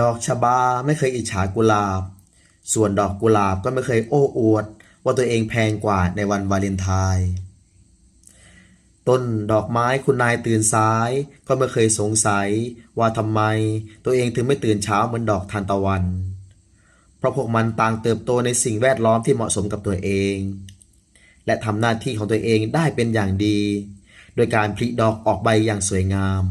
ดอกชบาไม่เคยอิจฉากุหลาบ ส่วนดอกกุหลาบก็ไม่เคยโอ้อวด ว่าตัวเองแพงกว่าในวันวาเลนไทน์ต้นดอกไม้คุณนายตื่นสาย ก็ไม่เคยสงสัย ว่าทำไมตัวเองถึงไม่ตื่นเช้าเหมือนดอกทานตะวัน เพราะพวกมันต่างเติบโตในสิ่งแวดล้อมที่เหมาะสมกับตัวเอง และทำหน้าที่ของตัวเองได้เป็นอย่างดี โดยการผลิดอกออกใบอย่างสวยงาม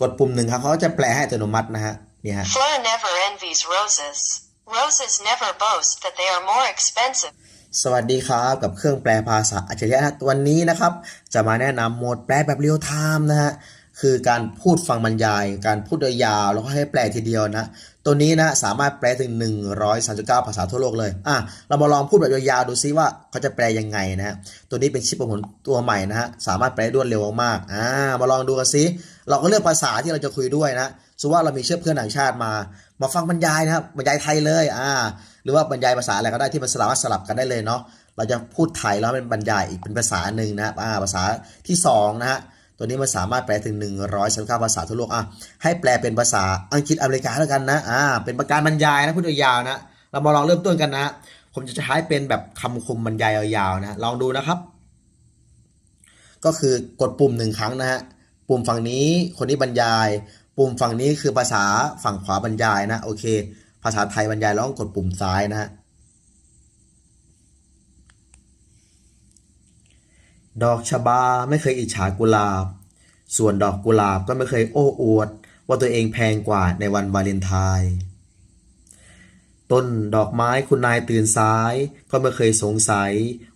กดปุ่มหนึ่งครับเขาจะแปลให้อัตโนมัตินะฮะนี่ฮะ Fleur never envies roses. Roses never boast that they are more expensive. สวัสดีครับกับเครื่องแปลภาษาอัจฉริยะตัวันนี้นะครับ จะมาแนะนำโหมดแปลแบบเรียลไทม์นะฮะคือการพูดฟังบรรยาย การพูดยาวแล้วก็ให้แปลทีเดียวนะ ตัวนี้นะสามารถแปลถึง 139 ภาษาทั่วโลกเลย อะ เรามาลองพูดแบบยาวๆดูซิว่าเขาจะแปลยังไงนะฮะ ตัวนี้เป็นชิปประมวลตัวใหม่นะฮะ สามารถแปลด้รวดเร็วมากๆ อ่า มาลองดูกันซิ เราก็เลือกภาษาที่เราจะคุยด้วยนะสมมติว่าเรามีเชื่อเพื่อนต่างชาติมา มาฟังบรรยายนะครับ บรรยายไทยเลย อ่า หรือว่าบรรยายภาษาอะไรก็ได้ที่มันสลับสลับกันได้เลยเนาะ เราจะพูดไทยแล้วเป็นบรรยายอีกเป็นภาษาหนึ่งนะครับ อ่า ภาษาที่สองนะฮะ ตัวนี้มันสามารถแปลถึง 100สัญภาษาทั่วโลกอะให้แปลเป็นภาษาอังกฤษอเมริกาแล้วกันนะอ่าเป็นประการบรรยายนะพูดยาวๆนะเรามาลองเริ่มต้นกันนะ ผมจะใช้เป็นแบบคำคมบรรยายยาวๆนะลองดูนะครับ ก็คือกดปุ่มหนึ่งครั้งนะฮะปุ่มฝั่งนี้คนนี้บรรยาย ปุ่มฝั่งนี้คือภาษาฝั่งขวาบรรยายนะโอเค ภาษาไทยบรรยายแล้วกดปุ่มซ้ายนะฮะ ดอกชบาไม่เคยอิจฉากุหลาบ ส่วนดอกกุหลาบก็ไม่เคยโอ้อวด ว่าตัวเองแพงกว่าในวันวาเลนไทน์ต้นดอกไม้คุณนายตื่นสาย ก็ไม่เคยสงสัย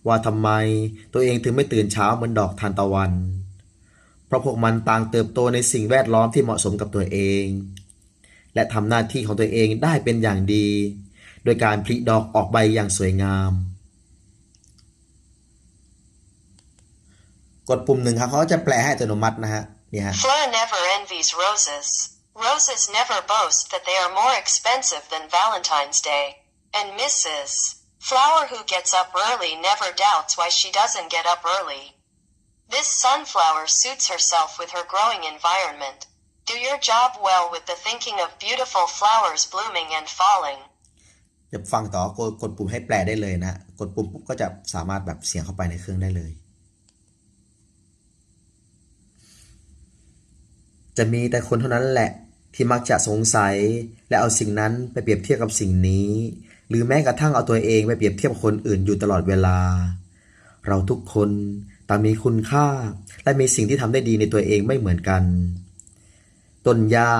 ว่าทำไม ตัวเองถึงไม่ตื่นเช้าเหมือนดอกทานตะวัน เพราะพวกมันต่างเติบโตในสิ่งแวดล้อมที่เหมาะสมกับตัวเอง และทำหน้าที่ของตัวเองได้เป็นอย่างดี โดยการผลิดอกออกใบอย่างสวยงาม กดปุ่มหนึ่งครับเขาก็จะแปลให้อัตโนมัตินะฮะนี่ฮะ Fleur never envies roses. Roses never boast that they are more expensive than Valentine's Day. And Mrs. Flower who gets up early never doubts why she doesn't get up early. This sunflower suits herself with her growing environment. Do your job well with the thinking of beautiful flowers blooming and falling. จะฟังต่อกดกดปุ่มให้แปลได้เลยนะ กดปุ่มปุ๊บก็จะสามารถแบบเสียงเข้าไปในเครื่องได้เลย จะมีแต่คนเท่านั้นแหละ ที่มักจะสงสัย และเอาสิ่งนั้นไปเปรียบเทียบกับสิ่งนี้ หรือแม้กระทั่งเอาตัวเองไปเปรียบเทียบคนอื่นอยู่ตลอดเวลา เราทุกคนต่างมีคุณค่า และมีสิ่งที่ทำได้ดีในตัวเองไม่เหมือนกัน ต้นหญ้า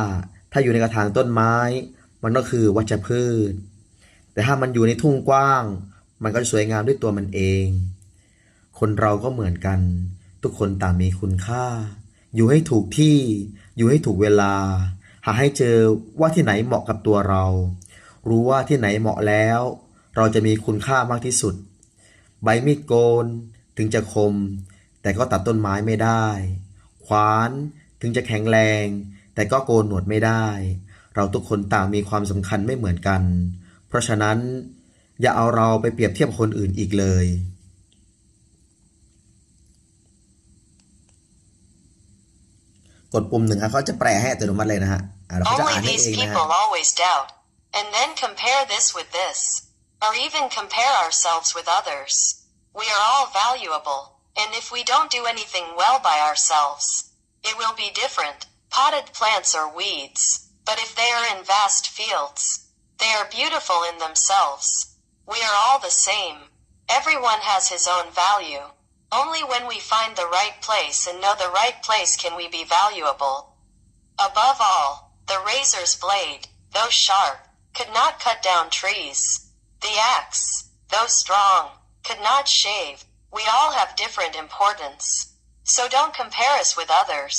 ถ้าอยู่ในกระถางต้นไม้ มันก็คือวัชพืช แต่ถ้ามันอยู่ในทุ่งกว้าง มันก็จะสวยงามด้วยตัวมันเอง คนเราก็เหมือนกัน ทุกคนต่างมีคุณค่า อยู่ให้ถูกที่ อยู่ให้ถูกเวลา หาให้เจอว่าที่ไหนเหมาะกับตัวเรา รู้ว่าที่ไหนเหมาะแล้ว เราจะมีคุณค่ามากที่สุด ใบมีดโกน ถึงจะคม แต่ก็ตัดต้นไม้ไม่ได้ ขวานถึงจะแข็งแรง แต่ก็โกนหนวดไม่ได้ เราทุกคนต่างมีความสำคัญไม่เหมือนกัน เพราะฉะนั้น อย่าเอาเราไปเปรียบเทียบคนอื่นอีกเลย กดปุ่มหนึ่งครับเขาจะแปลให้อัตโนมัติเลยนะฮะอ่าเราก็จะอ่า Only นให้ these เองนะฮะ people always doubt, and then compare this with this, or even compare ourselves with others. We are all valuable, and if we don't do anything well by ourselves, it will be different. Potted plants are weeds, but if they are in vast fields, they are beautiful in themselves. We are all the same. Everyone has his own value. Only when we find the right place and know the right place can we be valuable. Above all, the razor's blade, though sharp, could not cut down trees. The axe, though strong, could not shave. We all have different importance. So don't compare us with others.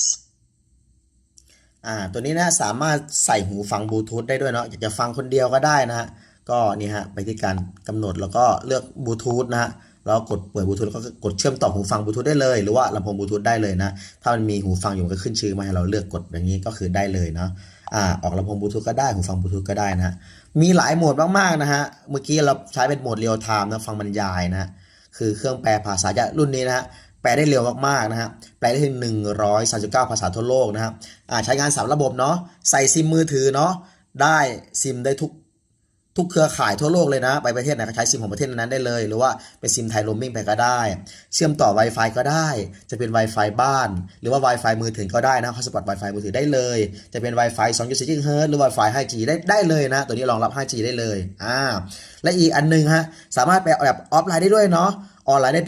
อ่าตัวนี้นะสามารถใส่หูฟังบลูทูธได้ด้วยเนาะอยากจะฟังคนเดียวก็ได้นะฮะก็นี่ฮะไปที่การกำหนดแล้วก็เลือกบลูทูธนะฮะ แล้วกดเปิดบลูทูธแล้วก็กดเชื่อมต่อหูฟังบลูทูธได้เลย หรือว่าลำโพงบลูทูธได้เลยนะ ถ้ามันมีหูฟังอยู่มันก็ขึ้นชื่อมาให้เราเลือกกดอย่างนี้ก็คือได้เลยเนาะอ่าออกลำโพงบลูทูธก็ได้หูฟังบลูทูธก็ได้นะ มีหลายโหมดมากๆนะฮะ เมื่อกี้เราใช้เป็นโหมดเรียลไทม์นะฟังบรรยายนะ คือเครื่องแปลภาษาจะรุ่นนี้นะฮะแปลได้เร็วมากๆนะฮะ แปลได้ถึง 139 ภาษาทั่วโลกนะฮะใช้งานสามระบบเนาะ ใส่ซิมมือถือเนาะ ได้ซิมได้ทุก ทุกเครือข่ายทั่วโลกเลยนะ ไปประเทศไหนก็ใช้ซิมของประเทศนั้นได้เลย หรือว่าเป็นซิมไทยโรมมิ่งไปก็ได้ เชื่อมต่อ Wi-Fi ก็ได้ จะเป็น Wi-Fi บ้าน หรือว่า Wi-Fi มือถือก็ได้นะฮอสปอต Wi-Fi มือถือได้เลย จะเป็น Wi-Fi 2.4 GHz หรือ Wi-Fi 5G ได้ได้เลยนะ ตัวนี้รองรับ 5G ได้เลยอ่าและอีกอันหนึงฮะสามารถแปแบบออฟไลน์ได้ด้วยเนาะออนไลน์ได้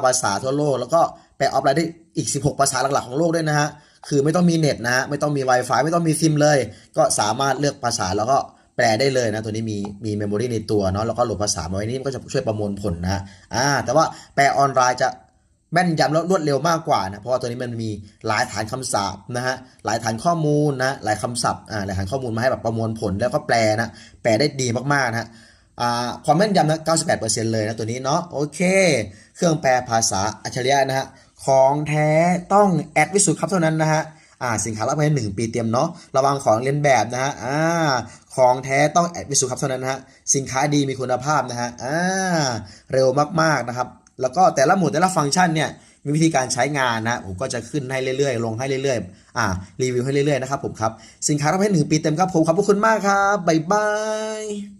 139ภาษาทั่วโลก แล้วก็แปลออฟไลน์ได้อีก 16 ภาษาหลักๆของโลกด้วยนะฮะคือไม่ต้องมีเน็ตนะฮะไม่ต้องมี Wi-Fi ไม่ต้องมีซิมเลย ก็สามารถเลือกภาษาแล้วก็ แปลได้เลยนะ ตัวนี้มีมีเมมโมรีในตัวเนาะแล้วก็โหลดภาษามาไว้นี่มันก็จะช่วยประมวลผลนะอ่าแต่ว่าแปลออนไลน์จะแม่นยำและรวดเร็วมากกว่านะ เพราะว่าตัวนี้มันมีหลายฐานคำศัพท์นะฮะ หลายฐานข้อมูลนะ หลายคำศัพท์ อ่า หลายฐานข้อมูลมาให้แบบประมวลผลแล้วก็แปลนะ แปลได้ดีมากๆนะฮะ อ่า ความแม่นยำนะ 98%เลยนะตัวนี้เนาะ โอเค เครื่องแปลภาษาอัจฉริยะนะฮะ ของแท้ต้องแอดวิสุทธ์ครับเท่านั้นนะฮะ อ่าสินค้ารับประกันหนึ่งปีเตรียมเนาะระวังของเลียนแบบนะฮะอ่าของแท้ต้องแอดวิสุครับเท่านั้นนะฮะสินค้าดีมีคุณภาพนะฮะอ่าเร็วมากๆนะครับแล้วก็แต่ละหมวดแต่ละฟังก์ชันเนี่ยมีวิธีการใช้งานนะผมก็จะขึ้นให้เรื่อยๆ ลงให้เรื่อยๆอ่ารีวิวให้เรื่อยๆนะครับผมครับสินค้ารับประกันหนึ่งปีเต็มครับผมขอบคุณมากครับบ๊ายบาย